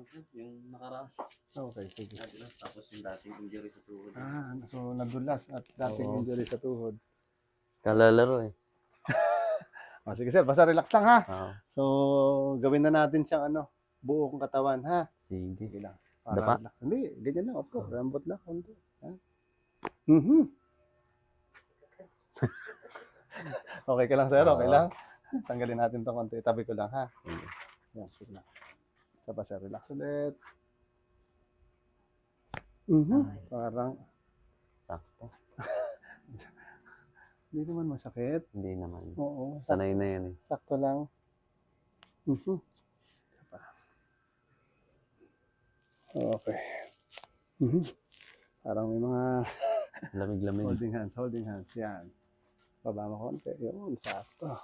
lang sir. Yung nakaraan. Okay, sige. Nadulas tapos yung dating injury sa tuhod. Ah, so nadulas at dating Oo. injury sa tuhod. Kalalaro eh. Oh, sige sir, basta relax lang ha. Oo. So, gawin na natin siyang ano, buo kong katawan ha. Sige. Sige lang. Dapa? relax. Hindi, ganyan lang. Opo, rambot lang. Konti. Ha? Mhm. okay ka lang sir, okay Oo. lang. Tanggalin natin to konti. Tabi ko lang ha. Sige. Yan, sige lang. Pa sir, relax ulit. Mhm. Parang, Sakto. hindi naman masakit. Hindi naman. Oo. Sanay na yan eh. sakto lang. Mhm. Pa. Okay. Mhm. Parang may mga Lamig-lamig. holding hands, holding hands. Yan. Baba mo konti. Yun, sakto.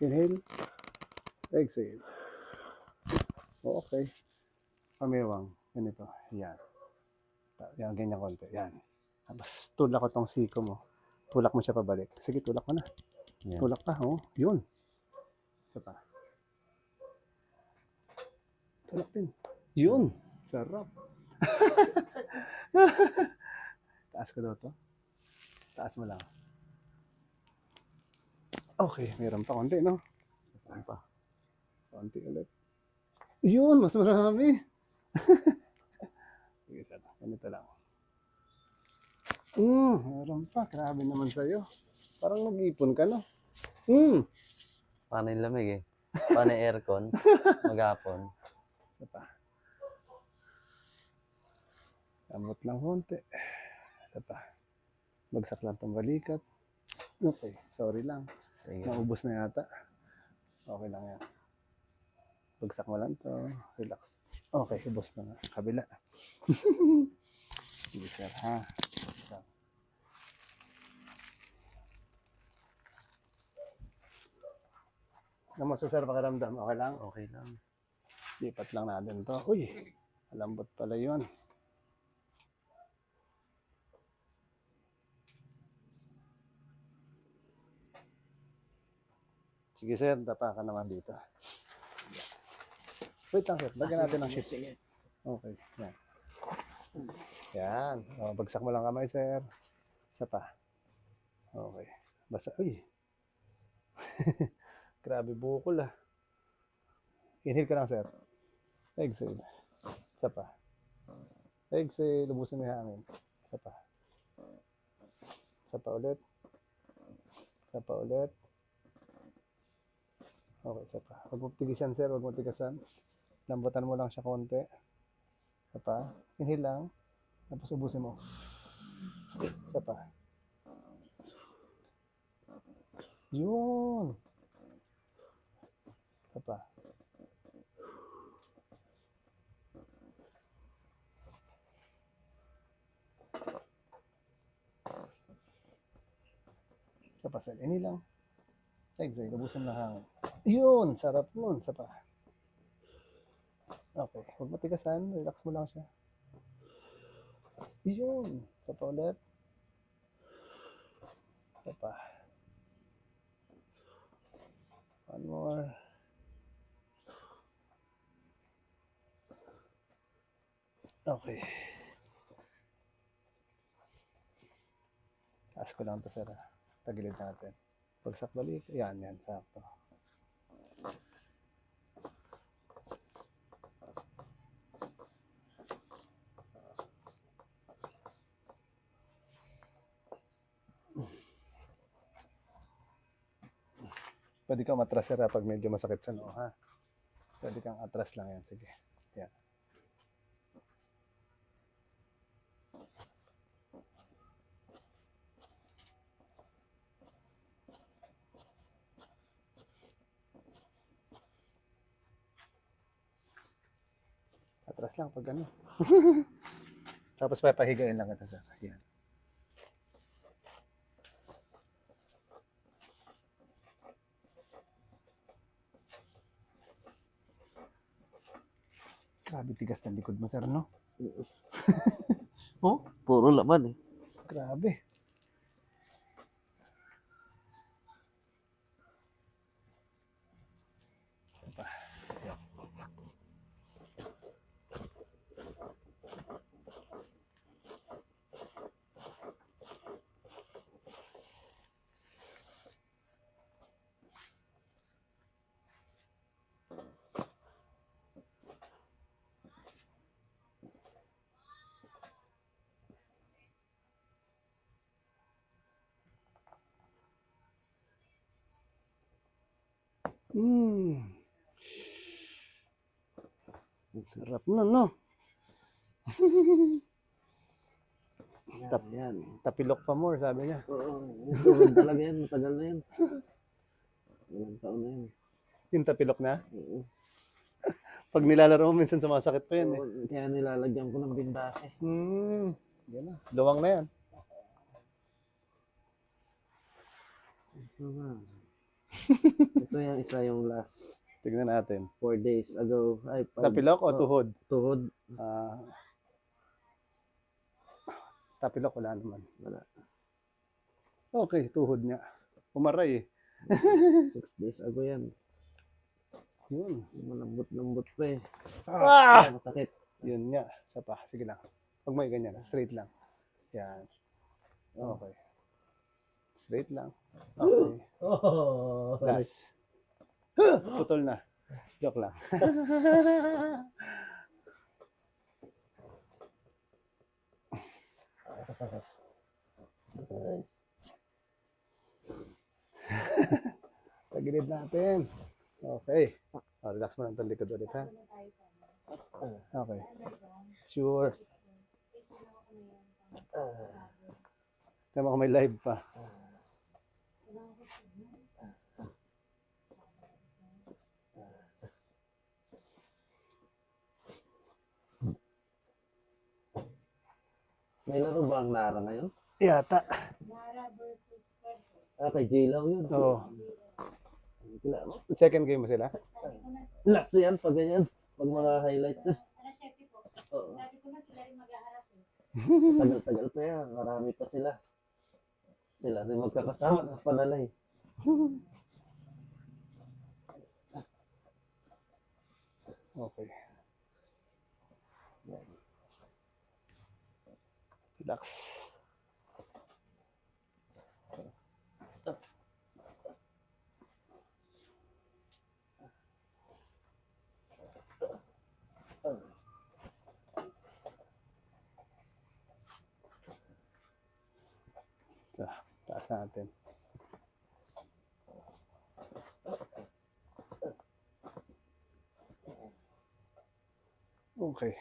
Inhale. Exhale. Okay. Pamiwang. Ganito. Yan. Yan, ganyan konti. Yan. Tapos tulak ko tong siko mo. Tulak mo siya pabalik. Sige, tulak mo na. Yan. Tulak pa, oh. Yun. Isa pa. Tulak din. Yun. Sarap. Taas ko daw to. Taas mo lang. Okay, meron pa konti, no? Ano pa? Konti ulit. Yun, mas marami. Sige, sir. Ganito lang. Hmm, meron pa. Grabe naman sa'yo. Parang nag-ipon ka, no? Hmm. Paano yung lamig eh? Paano yung aircon? Maghapon. Isa pa. Lamot lang konti. Isa pa. Bagsak lang tong balikat. Okay, sorry lang. Naubos na yata. Okay lang yan. Bagsak mo lang to. Relax. Okay, ubos na nga. Kabila. Sige sir, ha? Naman sir, pakiramdam. Okay lang? Okay lang. Lipat lang natin to. Uy, malambot pala yun. Sige sir, dapa ka naman dito. Wait lang sir, lagyan natin ng shoes. Okay, yan. Yan. O, bagsak mo lang kamay sir. Isa pa. Okay. Basta, uy. Grabe bukol ah. Inhale ka lang sir. Exhale. Isa pa. Exhale. Lubusin mo yung hangin. Isa pa. Isa pa ulit. Isa pa ulit. Okay, isa pa. Huwag mo tigisan, sir. Huwag mo tigasan. Lambutan mo lang siya konti. Isa pa. Inhale lang. Tapos ubusin mo. Isa pa. Yun. Isa pa. Isa pa, sir. Ini lang. Exhale. Ubusin lang hangin. Yun. Sarap nun. Isa pa. Okay. Huwag matigasan. Relax mo lang siya. Yun. Isa pa ulit. Isa pa. One more. Okay. Taas ko lang to sir. ah. Tagilid natin. Pagsak balik. Yan, yan. Sakto. Pwede kang matras sir ah, pag medyo masakit sa noo ha. Pwede kang atras lang yan. Sige. Yan. Atras lang pag ano. Tapos papahigain lang kita sir. Yan. Grabe tigas ng likod mo sir no? oh? Puro laman eh. Grabe. Mm. Ang sarap na, no? Tap- yan. Tapilok pa more, sabi niya. Oo, tuhod talaga yan. Matagal na yan. Ilang taon na yan. Yung tapilok na. Oo. Pag nilalaro mo, minsan sumasakit pa yan eh. Oo, Kaya nilalagyan ko ng bindake. Hmm. Yan na. Luwang na yan. Ito na. Ito yung isa yung last Tignan natin. four days ago. Ay, five- Tapilok o oh, tuhod? Tuhod. Ah. tapilok wala naman. Wala. Okay, tuhod niya. Umaray eh. Six days ago yan. Yun. Malambot-lambot pa eh. Ah! Masakit. Yun nga. Isa pa. Sige lang. Pag may ganyan, straight lang. Yan. Okay. Straight lang. Okay. Oh, Last. Putol na. Joke lang. Tagilid natin. Okay. Oh, relax mo lang itong likod ulit, ha? Okay. Sure. Tama ko may live pa. May laro ba ang Nara ngayon? Yata. Ah, kay J-Law yun. Oo. Second game mo sila? Last yan, pag ganyan. Pag mga highlights. eh. Oo. Sabi ko na sila rin mag-aharap eh. Tagal-tagal pa yan. Marami pa sila. Sila rin magkakasama sa panalay. Okay. Relax. Ito, taas natin. Okay.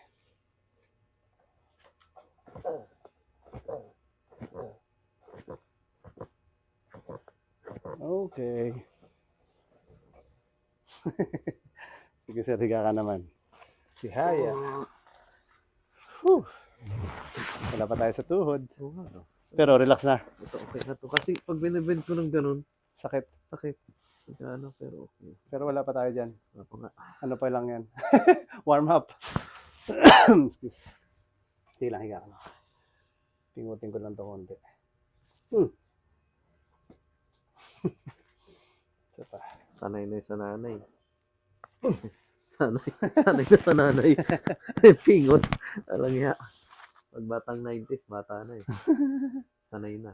Sige, sir, higa ka naman. Si Haya. Whew. Wala pa tayo sa tuhod. Pero relax na. Ito okay na to. Kasi pag binibend ko ng ganun, Sakit. sakit. Ano, pero okay. Pero wala pa tayo dyan. Wala pa nga. Ano pa lang yan? Warm up. Excuse. Sige lang, higa ka na. Pingutin ko lang to konti. Hmm. Isa pa. Sanay na yung sa nanay. sanay. Sanay na sa nanay. Pingot. Alam niya. Pag batang 90s, bata na eh. Sanay na.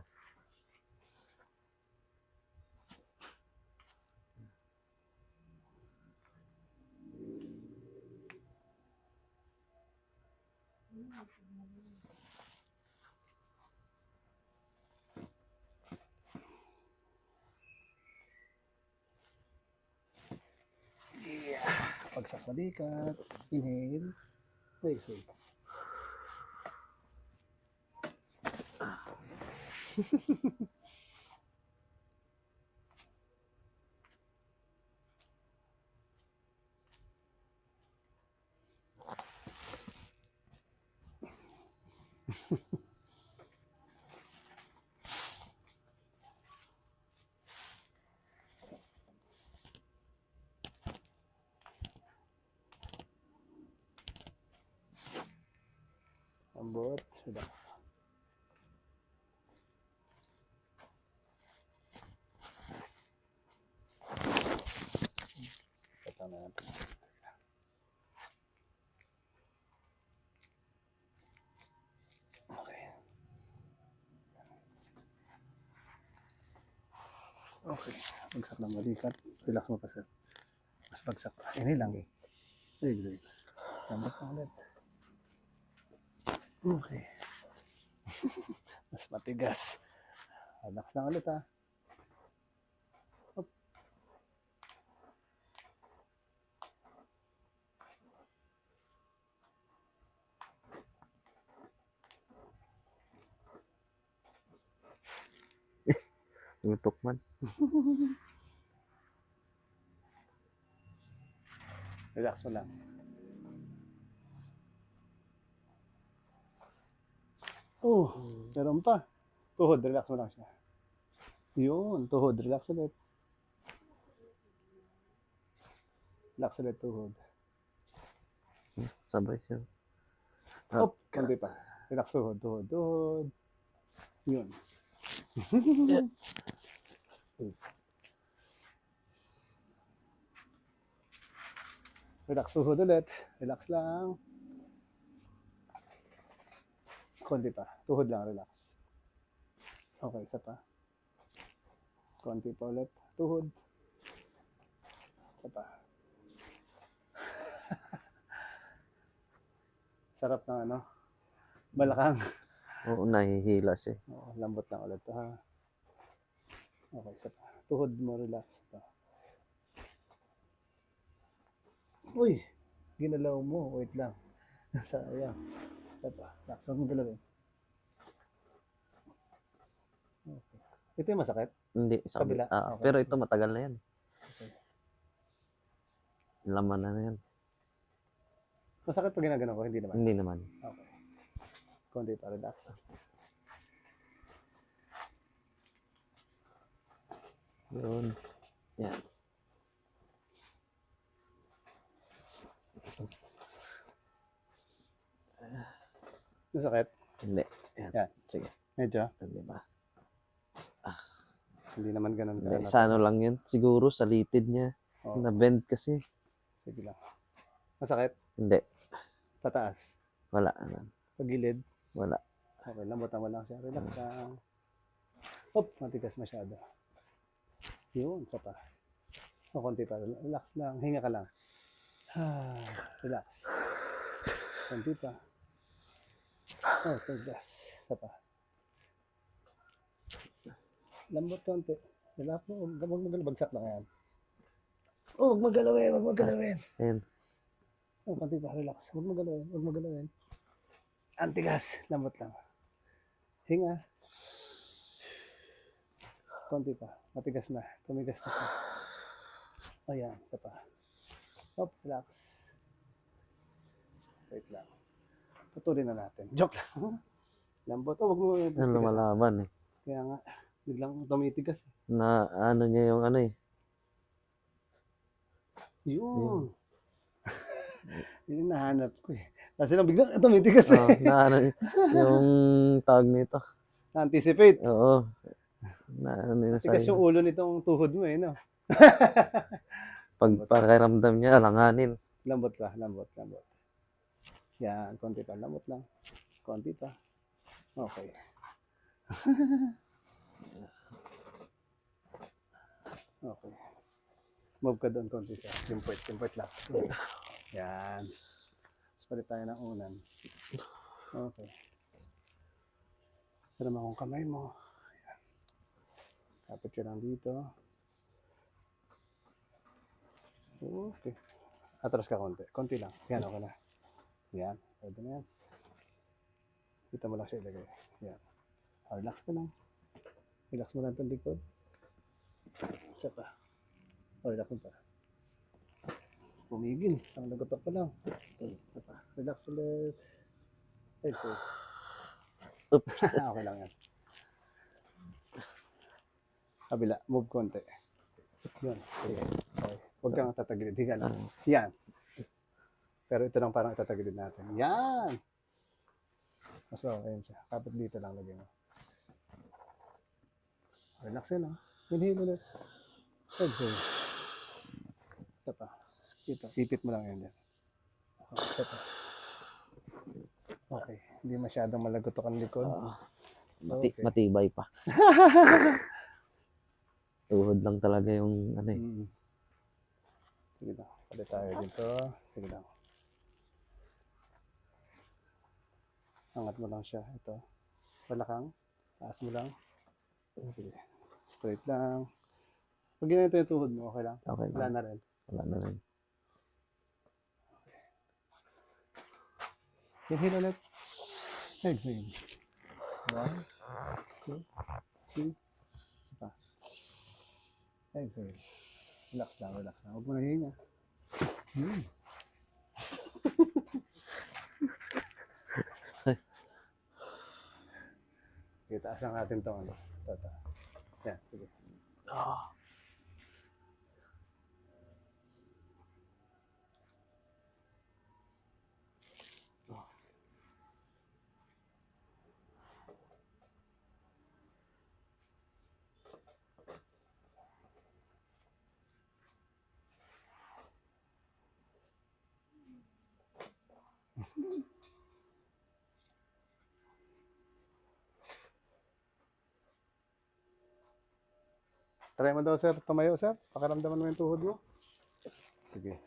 Pagsak balikat. Inhale. Exhale. Relax. Ito na natin. Okay. Okay. Bagsak ng balikat. Relax mo pa, sir. Mas bagsak. Ini lang eh. Exhale. Lambot na ulit. Okay. Mas matigas. Relax lang ulit ha. Up. Ngutok man. Relax mo lang. Oh, meron pa. Tuhod, relax mo lang siya. Yun, tuhod, relax ulit. Relax ulit, tuhod. Sabay siya. Hop, konti pa. Relax tuhod, tuhod, tuhod. Yun. Relax tuhod ulit. Relax lang. Konti pa. Tuhod lang, relax. Okay, isa pa. Konti pa ulit. Tuhod. Isa pa. Sarap ng ano. Balakang. Oo, nahihila siya. Oo, lambot lang ulit ha. Okay, isa pa. Tuhod mo, relax to. Uy, ginalaw mo. Wait lang. Sayang. Relax, huwag mo galawin. Okay. Ito yung masakit? Hindi, sa Kabila? Ah, Okay. Pero ito matagal na yan. Okay. Laman na na yan. Masakit pag ginagano ko? Hindi naman. Hindi naman. Okay. Konti pa, relax. Yun. Yan. Masakit? Hindi. Yan. Yan. Sige. Medyo? Hindi ba? Hindi naman ganun. Hindi. ganun. Sa ano lang yun. Siguro sa litid niya. Oo, Na-bend kasi. sige lang. Masakit? Hindi. Pataas? Wala. Pagilid? Wala. Okay, lambutan mo lang siya. Relax lang. Hop, matigas masyado. Yun, isa pa. O, konti pa. Relax lang. Hinga ka lang. Ah, relax. Konti pa. Oh, tigas. Isa pa. Lambot konti. Relax mo. Huwag huwag magal. Bagsak lang yan. Oh, huwag magalawin. Huwag magalawin. Ayan. Oh, konti pa. Relax. Huwag magalawin. Huwag magalawin. Antigas. Lambot lang. Hinga. Konti pa. Matigas na. Tumigas na siya. Ayan. Ito pa. Hop. Relax. Wait lang. Putulin na natin. Joke lang. Lambot. Oh, wag mo. Yan lumalaban eh. Kaya nga. Biglang tumitigas. Na ano niya yung ano eh. Yun. Yun yung nahanap ko eh. Kasi lang biglang tumitigas eh. Oh, na ano yung tawag nito. Na-anticipate. Oo. Na ano yun Tigas yung ulo nitong tuhod mo eh, no? Pag pakiramdam niya, alanganin. Lambot ka, lambot, lambot. Yan, konti pa, lambot lang. Konti pa. Okay. okay. Move ka doon konti siya. Timport, timport lang. Yan. Tapos palit tayo ng unan. Okay. Pero akong kamay mo. Yan. Kapit ka lang dito. Okay. Atras ka konti. Konti lang. Yan, okay na. Yan. Pwede na yan. Kita mo lang siya ilagay. Yan. Ah, relax ka lang. Relax mo lang itong likod. Isa pa. O, relax mo pa. Pumigil. Isang nagotok pa lang. Isa pa. Relax ulit. Exhale. Oops. okay lang yan. Kabila. Move konti. Yun. Sige. Okay. Huwag kang tatagilid. Higa lang. Ah, Yan. Pero ito lang parang itatagilid natin. Yan! Mas okay siya. Kapit dito lang lagyan mo. Relax yan, oh. Inhale ulit. Exhale. Isa pa. Ito. Ipit mo lang yan dyan. Okay, isa pa. Okay. Hindi masyadong malagotok ang likod. ah, mati- Okay. Matibay pa. Tuhod lang talaga yung ano eh. Mm. Sige lang. Palit tayo dito. Sige lang. Angat mo lang siya. Ito. Balakang. Taas mo lang. Sige. Straight lang. Pag ginanito yung tuhod mo, okay lang. Okay Wala na. rin. Wala na rin. Inhale ulit. Exhale. One, two, three. Isa. Exhale. Relax lang, relax lang. Huwag mo na hinga. Hmm. Okay, taasan natin itong ano. Tata. Yan, sige. Try mo daw, sir. Tumayo, sir. Pakaramdaman mo yung tuhod mo. Sige.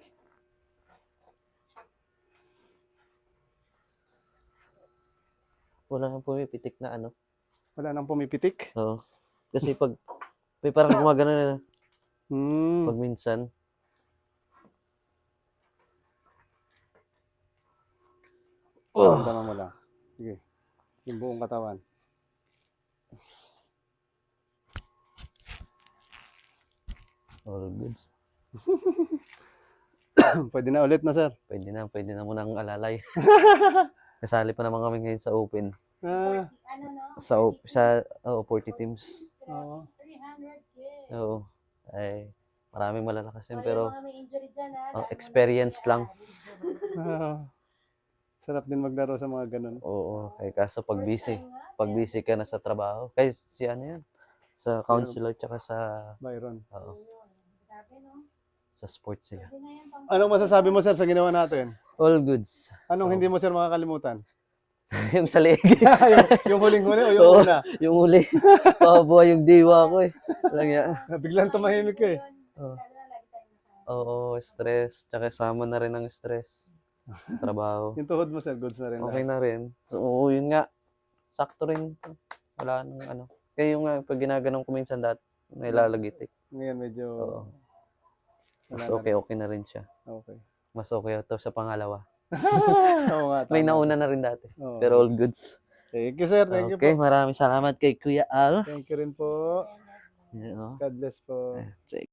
Wala nang pumipitik na ano. Wala nang pumipitik. Oo. Kasi pag, may parang gumagano na Hmm. pag minsan. Paramdaman mo lang. Sige. Yung buong katawan. All goods. Pwede na ulit na, sir. Pwede na, pwede na munang alalay. Kasali pa naman kami ngayon sa open. Ah, Ano no? Sa, op- sa oh, 40 teams. oo. 300k. Oo. Ay, maraming malalakas yun, O, yung pero mga may injury dyan, ha? oh, Lalo experience lang. Ah, Sarap din maglaro sa mga ganun. oo. Kaya kaso pag First busy, time nga. pag busy ka na sa trabaho. Kaya si ano yan, sa counselor tsaka sa, Byron. oo? Sa sports sila. Anong masasabi mo, sir, sa ginawa natin? All goods. Anong So- hindi mo, sir, makakalimutan? yung sa leeg. yung, yung huling-huli o yung Oo. una? yung uli. Pabuhay yung diwa ko eh. Lang yan. Biglang tumahimik ka eh. Oo. Oo, stress. Tsaka sama na rin ang stress. Trabaho. Yung tuhod mo, sir, goods na rin. Okay na rin. So, oo, yun nga. Sakto rin. Wala nang ano. Kaya yung nga, pag ginaganon ko minsan dati, nilalagitik. Ngayon medyo... Oo. Wala Mas na okay, okay na rin siya. Okay. Mas okay ito sa pangalawa. Oo nga, May tama. nauna na rin dati. Oo. Pero all goods. Thank you, sir. Thank you Okay, po. maraming salamat kay Kuya Al. Thank you rin po. Yeah, oh. God bless po. Sige.